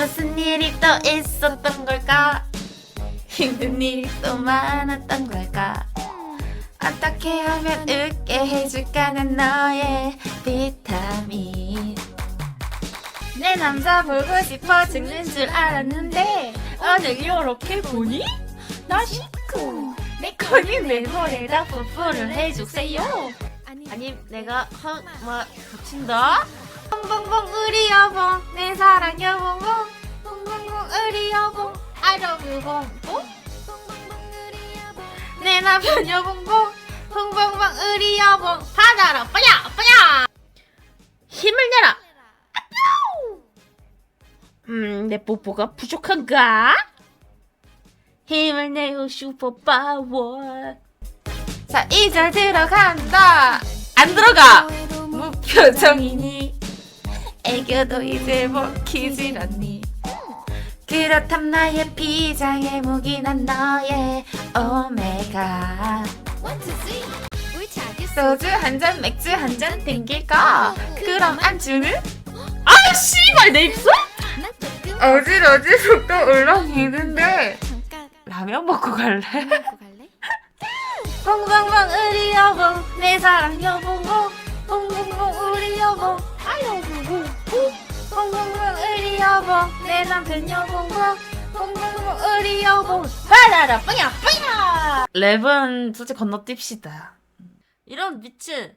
무슨 일이 또 있었던 걸까? 힘든 일이 또 많았던 걸까? 어떻게 하면 웃게 해줄까는 너의 비타민 내 남자 보고 싶어 죽는 줄 알았는데 오늘 요렇게 보니? 나 싫고 내 거기 메모리에다 뽀뽀를 해주세요 아니 내가 한, 뭐 붙인다? 뽕뽕뽕 우리 여봉 내 사랑 여봉봉 여봉 you 봉봉 내 남편 여봉봉 뽕뽕뽕 우리 여봉 받아라 빠야 빠야! 힘을 내라! 음, 내 뽀뽀가 부족한가? 힘을 내요 슈퍼파워. 자, 2절 들어간다! 안 들어가! 무표정이니. 애교도 이제 먹히질 않니 그렇담 나의 비장의 무기 난 너의 오메가. 소주 한 잔 맥주 한 잔 땡길까 그럼 안주는? 아 씨발 내 입술? 어지러지 속도 울렁이는데. 라면 먹고 갈래? 뽕뽕뽕 우리 여보 내 사랑 여보고 여보 내 남편 여보고 뽕뽕뽕 우리 여보. 받아라 뿌야 뿌야 랩은 솔직히 건너뛰시다. 이런 미츠